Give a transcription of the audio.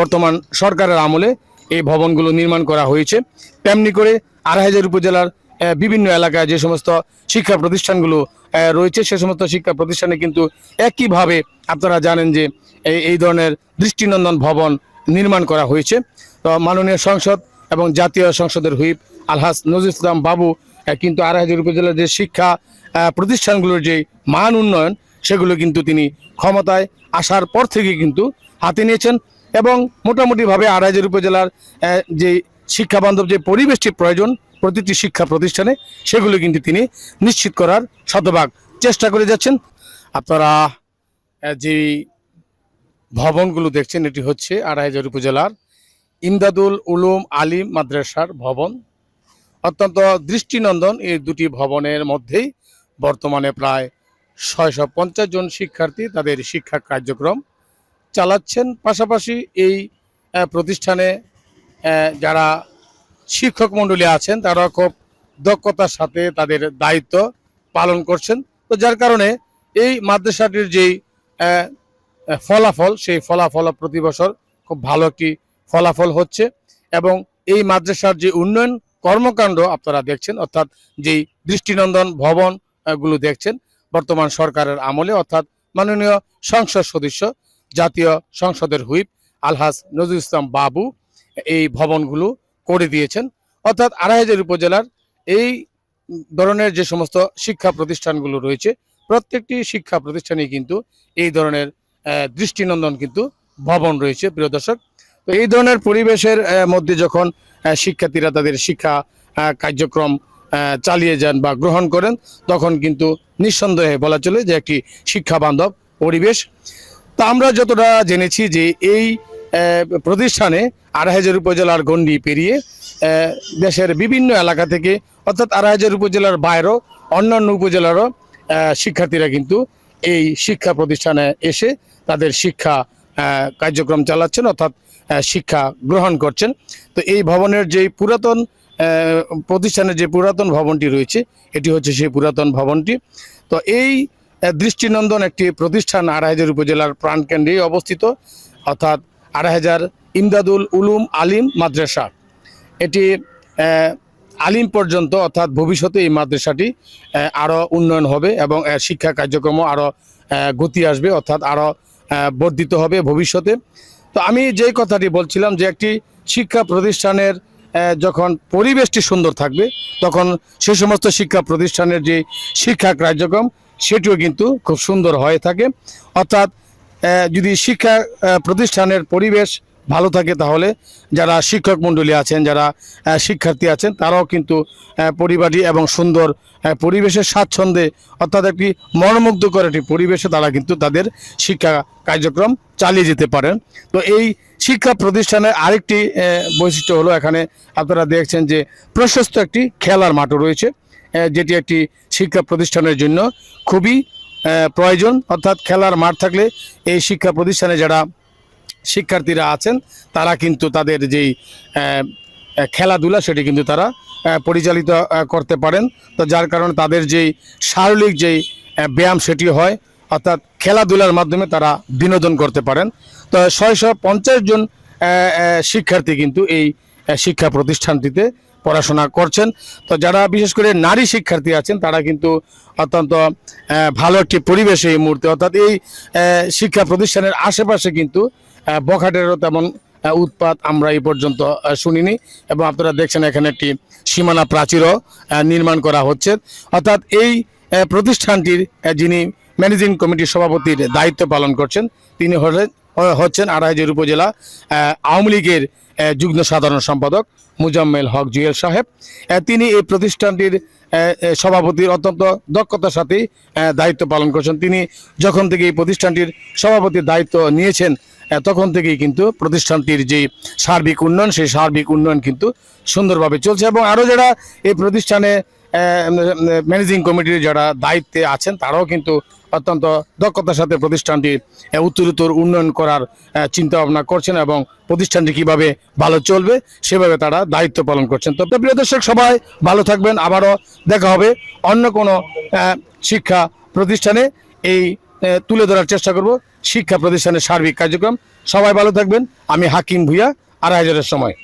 বর্তমান সরকারের আমলে এই ভবনগুলো নির্মাণ করা হয়েছে। তেমনি করে আড়াইহাজার উপজেলার বিভিন্ন এলাকায় যে সমস্ত শিক্ষা প্রতিষ্ঠানগুলো রয়েছে, সে সমস্ত শিক্ষা প্রতিষ্ঠানে কিন্তু একইভাবে আপনারা জানেন যে এই ধরনের দৃষ্টিনন্দন ভবন নির্মাণ করা হয়েছে। তো মাননীয় সংসদ এবং জাতীয় সংসদের হুইপ আলহাস নজরুল ইসলাম বাবু কিন্তু আড়াইহাজার উপজেলার যে শিক্ষা প্রতিষ্ঠানগুলোর যে মান উন্নয়ন, সেগুলো কিন্তু তিনি ক্ষমতায় আসার পর থেকে কিন্তু হাতে নিয়েছেন। এবং মোটামুটিভাবে আড়াইহাজার উপজেলার যে শিক্ষা বান্ধব যে পরিবেশটি প্রয়োজন প্রতিটি শিক্ষা প্রতিষ্ঠানে, সেগুলো কিন্তু তিনি নিশ্চিত করার শতভাগ চেষ্টা করে যাচ্ছেন। আপনারা যে ভবনগুলো দেখছেন, এটি হচ্ছে আড়াইহাজার উপজেলার ইমদাদুল উলুম আলিম মাদ্রাসার ভবন। অত্যন্ত দৃষ্টিনন্দন এই দুটি ভবনের মধ্যেই বর্তমানে প্রায় ছয়শো পঞ্চাশ জন শিক্ষার্থী তাদের শিক্ষা কার্যক্রম চালাচ্ছেন। পাশাপাশি এই প্রতিষ্ঠানে যারা শিক্ষক মণ্ডলী আছেন তারা খুব দক্ষতার সাথে তাদের দায়িত্ব পালন করছেন। তো যার কারণে এই মাদ্রাসাটির যেই ফলাফল সেই ফলাফল প্রতি বছর খুব ভালো একটি ফলাফল হচ্ছে এবং এই মাদ্রাসার যে উন্নয়ন কর্মকাণ্ড আপনারা দেখছেন অর্থাৎ যেই দৃষ্টিনন্দন ভবন আহ, গুলো দেখছেন বর্তমান সরকারের আমলে অর্থাৎ মাননীয় সংসদ সদস্য জাতীয় সংসদের হুইপ আলহাজ নজরুল ইসলাম বাবু এই ভবনগুলো করে দিয়েছেন। অর্থাৎ আড়াইহাজার উপজেলার এই ধরনের যে সমস্ত শিক্ষা প্রতিষ্ঠানগুলো রয়েছে, প্রত্যেকটি শিক্ষা প্রতিষ্ঠানে কিন্তু এই ধরনের দৃষ্টিনন্দন কিন্তু ভবন রয়েছে, প্রিয় দর্শক। তো এই ধরনের পরিবেশের মধ্যে যখন শিক্ষার্থীরা তাদের শিক্ষা কার্যক্রম চালিয়ে যান বা গ্রহণ করেন, তখন কিন্তু নিঃসন্দেহে বলা চলে যে একটি শিক্ষা বান্ধব পরিবেশ। তা আমরা যতটা জেনেছি যে এই প্রতিষ্ঠানে আড়াইহাজার উপজেলার গণ্ডি পেরিয়ে দেশের বিভিন্ন এলাকা থেকে, অর্থাৎ আড়াইহাজার উপজেলার বাইরেও অন্যান্য উপজেলারও শিক্ষার্থীরা কিন্তু এই শিক্ষা প্রতিষ্ঠানে এসে তাদের শিক্ষা কার্যক্রম চালাচ্ছেন, অর্থাৎ শিক্ষা গ্রহণ করছেন। তো এই ভবনের যেই পুরাতন প্রতিষ্ঠানের যে পুরাতন ভবনটি রয়েছে, এটি হচ্ছে সেই পুরাতন ভবনটি। তো এই দৃষ্টিনন্দন একটি প্রতিষ্ঠান আড়াইহাজার উপজেলার প্রাণকেন্দ্রেই অবস্থিত, অর্থাৎ আড়াইহাজার ইমদাদুল উলুম আলিম মাদ্রাসা। এটি আলিম পর্যন্ত, অর্থাৎ ভবিষ্যতে এই মাদ্রাসাটি আরও উন্নয়ন হবে এবং শিক্ষা কার্যক্রমও আরও গতি আসবে, অর্থাৎ আরও বর্ধিত হবে ভবিষ্যতে। তো আমি যেই কথাটি বলছিলাম যে একটি শিক্ষা প্রতিষ্ঠানের যখন পরিবেশটি সুন্দর থাকবে, তখন সে সমস্ত শিক্ষা প্রতিষ্ঠানের যে শিক্ষা কার্যক্রম সেটিও কিন্তু খুব সুন্দর হয়ে থাকে। অর্থাৎ যদি শিক্ষা প্রতিষ্ঠানের পরিবেশ ভালো থাকে তাহলে যারা শিক্ষক মণ্ডলী আছেন যারা শিক্ষার্থী আছেন তারাও কিন্তু আহ, পরিবারী এবং সুন্দর পরিবেশের স্বাচ্ছন্দ্যে অর্থাৎ একটি মনোমুগ্ধকর একটি পরিবেশে তারা কিন্তু তাদের শিক্ষা কার্যক্রম চালিয়ে যেতে পারেন। তো এই শিক্ষা প্রতিষ্ঠানের আরেকটি বৈশিষ্ট্য হলো এখানে আপনারা দেখছেন যে প্রশস্ত একটি খেলার মাঠও রয়েছে। যেটি একটি শিক্ষা প্রতিষ্ঠানের জন্য খুবই প্রয়োজন। অর্থাৎ খেলার মাঠ থাকলে এই শিক্ষা প্রতিষ্ঠানে যারা শিক্ষার্থীরা আছেন, তারা কিন্তু তাদের যেই খেলাধুলা সেটি কিন্তু তারা পরিচালিত করতে পারেন। তো যার কারণে তাদের যেই শারীরিক যেই ব্যায়াম সেটি হয়, অর্থাৎ খেলাধুলার মাধ্যমে তারা বিনোদন করতে পারেন। তো ছয়শো পঞ্চাশ জন শিক্ষার্থী কিন্তু এই শিক্ষা প্রতিষ্ঠানটিতে পড়াশোনা করছেন। তো যারা বিশেষ করে নারী শিক্ষার্থী আছেন, তারা কিন্তু অত্যন্ত ভালো একটি পরিবেশে এই মুহূর্তে। অর্থাৎ এই শিক্ষা প্রতিষ্ঠানের আশেপাশে কিন্তু বখাটেরও তেমন উৎপাত আমরা এই পর্যন্ত শুনিনি। এবং আপনারা দেখছেন এখানে একটি সীমানা প্রাচীরও নির্মাণ করা হচ্ছে। অর্থাৎ এই প্রতিষ্ঠানটির যিনি ম্যানেজিং কমিটির সভাপতির দায়িত্ব পালন করছেন, তিনি হলেন হচ্ছেন আড়াইজের উপজেলা আওয়ামী লীগের যুগ্ম সাধারণ সম্পাদক মুজাম্মেল হক জুয়েল সাহেব। তিনি এই প্রতিষ্ঠানটির সভাপতির অত্যন্ত দক্ষতার আহ, দায়িত্ব পালন করছেন। তিনি যখন থেকে এই প্রতিষ্ঠানটির সভাপতির দায়িত্ব নিয়েছেন তখন থেকেই কিন্তু প্রতিষ্ঠানটির যে সার্বিক উন্নয়ন সেই সার্বিক উন্নয়ন কিন্তু সুন্দরভাবে চলছে এবং আরও যারা এই প্রতিষ্ঠানে ম্যানেজিং কমিটির যারা দায়িত্বে আছেন, তারাও কিন্তু অত্যন্ত দক্ষতার সাথে প্রতিষ্ঠানটি উত্তরোত্তর উন্নয়ন করার চিন্তা ভাবনা করছেন এবং প্রতিষ্ঠানটি কীভাবে ভালো চলবে, সেভাবে তারা দায়িত্ব পালন করছেন। তো প্রিয় দর্শক, সবাই ভালো থাকবেন, আবারও দেখা হবে অন্য কোনো শিক্ষা প্রতিষ্ঠানে। এই তুলে ধরার চেষ্টা করব শিক্ষা প্রতিষ্ঠানের সার্বিক কার্যক্রম। সবাই ভালো থাকবেন, আমি হাকিম ভুইয়া, আড়াই হাজারের সময়।